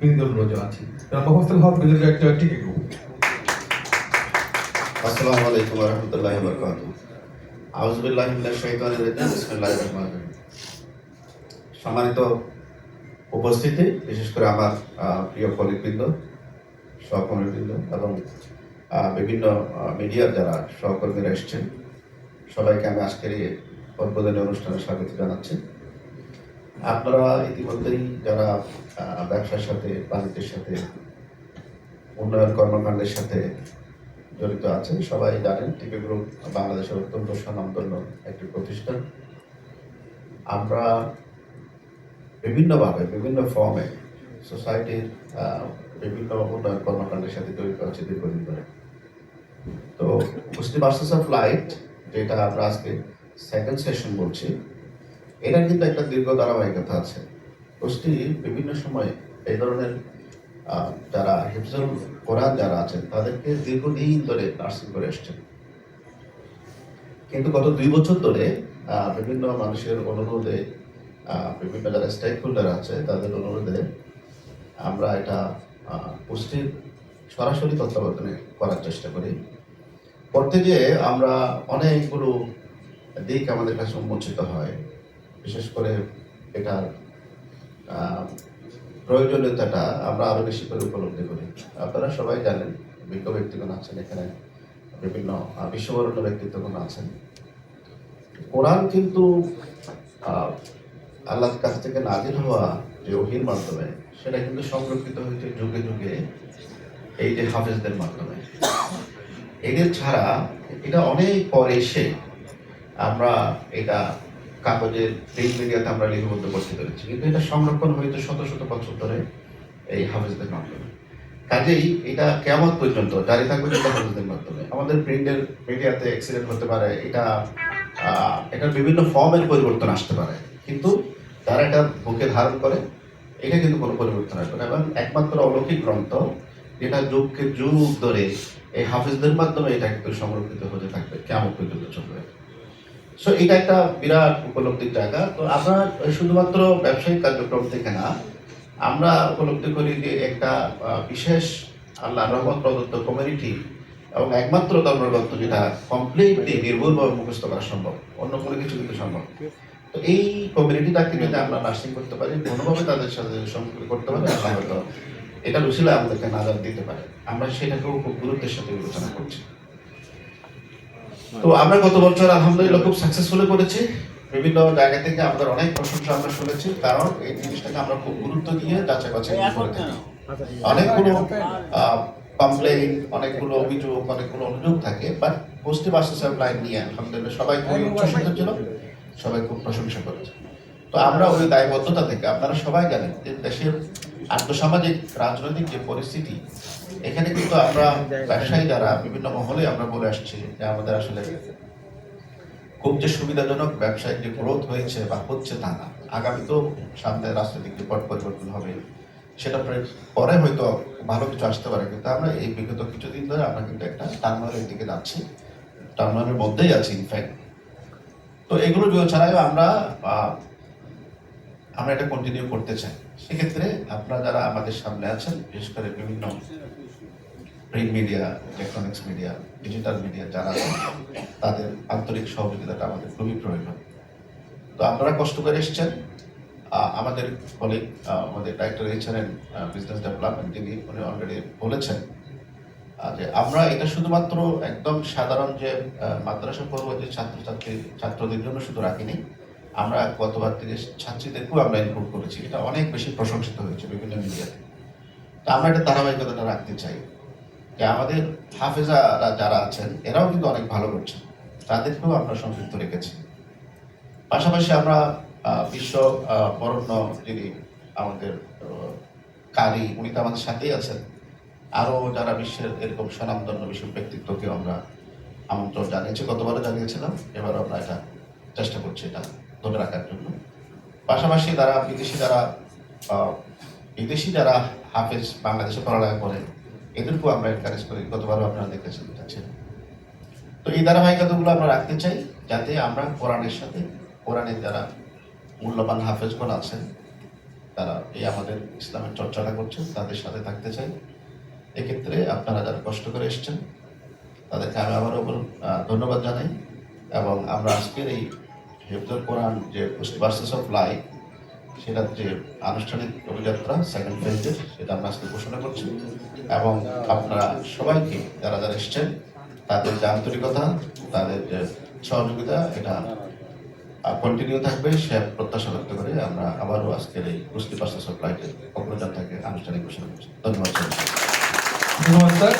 বৃন্দগুলো জানাচ্ছি মোহাম্মদ হক বৃন্দের একটা টিকে গ্রুপ আসসালামু আলাইকুম ওয়া রাহমাতুল্লাহি ওয়া বারাকাতুহু আউযু মিনাশ শাইতানির রাজিম, বিসমিল্লাহির সম্মানিত উপস্থিতি, বিশেষ করে আমার প্রিয় কলিগবৃন্দ সহকর্মীবৃন্দ এবং বিভিন্ন মিডিয়ার যারা সহকর্মীরা এসেছেন, সবাইকে আমি আজকের এই উদ্বোধনী অনুষ্ঠানে স্বাগত জানাচ্ছি। আপনারা ইতিমধ্যেই যারা ব্যবসার সাথে, বাণিজ্যের সাথে, উন্নয়ন কর্মকাণ্ডের সাথে জড়িত আছেন, সবাই জানেন টিপি গ্রুপ বাংলাদেশের অত্যন্ত স্বনামধন্য একটি প্রতিষ্ঠান। আমরা বিভিন্নভাবে, বিভিন্ন ফর্মে সোসাইটির বিভিন্ন উন্নয়ন কর্মকাণ্ডের সাথে জড়িত আছে দীর্ঘদিন ধরে। তো মুসলিম মাস্টার্স অফ লাইট যেটা আমরা আজকে সেকেন্ড সেশন বলছি এটার কিন্তু একটা দীর্ঘ ধারাবাহিকতা আছে। গোষ্ঠী বিভিন্ন সময় এই ধরনের যারা হিফজুল কোরআন যারা আছেন, তাদেরকে দীর্ঘদিন ধরে নার্সিং করে এসছেন। কিন্তু গত দুই বছর ধরে বিভিন্ন মানুষের অনুরোধে বিভিন্ন যারা স্টেক হোল্ডার আছে, তাদের অনুরোধে আমরা এটা পুষ্টির সরাসরি তত্ত্বাবধানে করার চেষ্টা করি। করতে গিয়ে আমরা অনেকগুলো দিক আমাদের কাছে উন্মোচিত হয়। বিশেষ করে এটার প্রয়োজনীয়তাটা আমরা আরও বেশি করে উপলব্ধি করি। আপনারা সবাই জানেন, বিজ্ঞ ব্যক্তিগণ আছেন এখানে, বিভিন্ন বিশ্ববরণ্য ব্যক্তিত্বগণ আছেন। কোরআন কিন্তু আল্লাহর কাছ থেকে নাজির হওয়া যে ওহির মাধ্যমে, সেটা কিন্তু সংরক্ষিত হয়েছে যুগে যুগে এই যে হাফেজদের মাধ্যমে। এদের ছাড়া এটা অনেক পরে এসে আমরা এটা কাগজের প্রিন্ট মিডিয়াতে আমরা লিপিবদ্ধ করতে পেরেছি। কিন্তু এটা সংরক্ষণ হয়েছে শত শত বছর ধরে এই হাফেজদের মাধ্যমে। কাজেই এটা কেমন পর্যন্ত জারি থাকবে কিন্তু হাফেজদের মাধ্যমে। আমাদের প্রিন্টের মিডিয়াতে অ্যাক্সিডেন্ট হতে পারে, এটা এটার বিভিন্ন ফর্মের পরিবর্তন আসতে পারে। কিন্তু তারা এটা বুকে ধারণ করে, এটা কিন্তু কোনো পরিবর্তন আসবে না। এবং একমাত্র অলৌকিক গ্রন্থ, যেটা যুগকে যুগ ধরে এই হাফিজদের মাধ্যমে এটা কিন্তু সংরক্ষিত হতে থাকবে কেমন পর্যন্ত চলবে। সো এটা একটা বিরাট উপলব্ধির জায়গা। তো আমরা শুধুমাত্র ব্যবসায়িক কার্যক্রম থেকে না, আমরা উপলব্ধি করি যে একটা বিশেষ আল্লাহ রহমত প্রদত্ত কমিউনিটি এবং একমাত্র ধর্মগ্রন্থ যেটা কমপ্লিটলি নির্ভুলভাবে মুখস্থ করা সম্ভব, অন্য কোনো কিছু কিন্তু সম্ভব তো এই কমিউনিটিটাকে যদি আমরা নার্সিং করতে পারি, কোনোভাবে তাদের সাথে সম্পর্ক করতে পারি আল্লাহ এটা রুসিলা আমাদেরকে নাজার দিতে পারে। আমরা সেটাকেও খুব গুরুত্বের সাথে বিবেচনা করছি। তো আমরা গত বছর আলহামদুলিল্লাহ খুব সাকসেসফুলি করেছি। বিভিন্ন জায়গা থেকে আমাদের অনেক প্রশংসা আমরা শুনেছি কারণ এই জিনিসটাকে আমরা খুব গুরুত্ব দিয়ে যাচাই বাছাই করে থাকি। অনেকগুলো কমপ্লেইন অনেকগুলো অভিযোগ অনেকগুলো অনুযোগ থাকে বাট পজিটিভ আসেসার লাইন নিয়ে আলহামদুলিল্লাহ সবাই খুবই উচ্ছ্বসিত ছিল সবাই খুব প্রশংসা করেছে। তো আমরা ওই দায়বদ্ধতা থেকে আপনারা সবাই জানেন যে দেশের আর্থসামাজিক রাজনৈতিক যে পরিস্থিতি এখানে কিন্তু আমরা ব্যবসায়ী যারা বিভিন্ন মহলে আমরা বলে আসছি যে আমাদের আসলে খুব যে সুবিধাজনক ব্যবসায়িক যে গ্রোথ হয়েছে বা হচ্ছে তা না। আগামী তো সামনে রাজনৈতিক যে পট পরিবর্তন হবে সেটা পরে হয়তো ভালো কিছু আসতে পারে। কিন্তু আমরা এই বিগত কিছুদিন ধরে আমরা কিন্তু একটা টার্মিনালের দিকে যাচ্ছি। টার্মিনালের মধ্যেই আছি ইনফ্যাক্ট তো এগুলো ছাড়াও আমরা আমরা এটা কন্টিনিউ করতে চাই। সেক্ষেত্রে আপনারা যারা আমাদের সামনে আছেন, বিশেষ করে বিভিন্ন print media electronics media digital media যারা তাদের আন্তরিক সহযোগিতাটা আমাদের খুবই প্রয়োজন। তো আপনারা কষ্ট করে এসেছেন। আমাদের কলিগ আমাদের ডাইরেক্টর এইচআরএন বিজনেস ডেভেলপমেন্ট তিনি উনি অলরেডি বলেছেন যে আমরা এটা শুধুমাত্র একদম সাধারণ যে মাদ্রাসা মাদ্রাসা যে ছাত্রছাত্রী, ছাত্রদের জন্য শুধু রাখিনি আমরা গতবার থেকে ছাত্রীদেরকেও আমরা ইনক্লুড করেছি। এটা অনেক বেশি প্রশংসিত হয়েছে বিভিন্ন মিডিয়াতে তো। আমরা এটা ধারাবাহিকতাটা রাখতে চাই যে আমাদের হাফেজারা যারা আছেন, এরাও কিন্তু অনেক ভালো করছেন। তাদেরকেও আমরা সংযুক্ত রেখেছি। পাশাপাশি আমরা বিশ্ব বরণ্য যিনি আমাদের কারি উনি তো আমাদের সাথেই আছেন। আরও যারা বিশ্বের এরকম স্বনামধন্য বিশ্ব ব্যক্তিত্বকে আমরা আমন্ত্রণ জানিয়েছি, গতবারও জানিয়েছিলাম। এবার আমরা এটা চেষ্টা করছি এটা ধরে রাখার জন্য। পাশাপাশি যারা বিদেশি যারা বিদেশি যারা হাফেজ বাংলাদেশে পড়ালেখা করে এদেরকেও আমরা এনকারেজ করি। গতবারও আপনারা দেখেছেন ছিল তো এই ধারাবাহিকতাগুলো আমরা রাখতে চাই, যাতে আমরা কোরআনের সাথে, কোরআনের যারা মূল্যবান হাফেজগণ আছেন, তারা এই আমাদের ইসলামের চর্চাটা করছেন, তাদের সাথে থাকতে চাই। এক্ষেত্রে আপনারা যারা কষ্ট করে এসছেন, তাদেরকে আমি আবারও ধন্যবাদ জানাই। এবং আমরা আজকের এই হেফজুল কোরআন যে ভার্সেস অফ লাইফ সেটা যে আনুষ্ঠানিক অভিযাত্রা সেকেন্ড ফেজের সেটা আমরা আজকে ঘোষণা করছি। এবং আপনারা সবাইকে, যারা যারা এসছেন, তাদের যে আন্তরিকতা, তাদের যে সহযোগিতা, এটা কন্টিনিউ থাকবে, সে প্রত্যাশা ব্যক্ত করে আমরা আবারও আজকের এই কুস্তি ভার্সেস অফ লাইফের অগ্রযাত্রাকে আনুষ্ঠানিক ঘোষণা করছি। ধন্যবাদ সবাইকে। ধন্যবাদ, স্যার।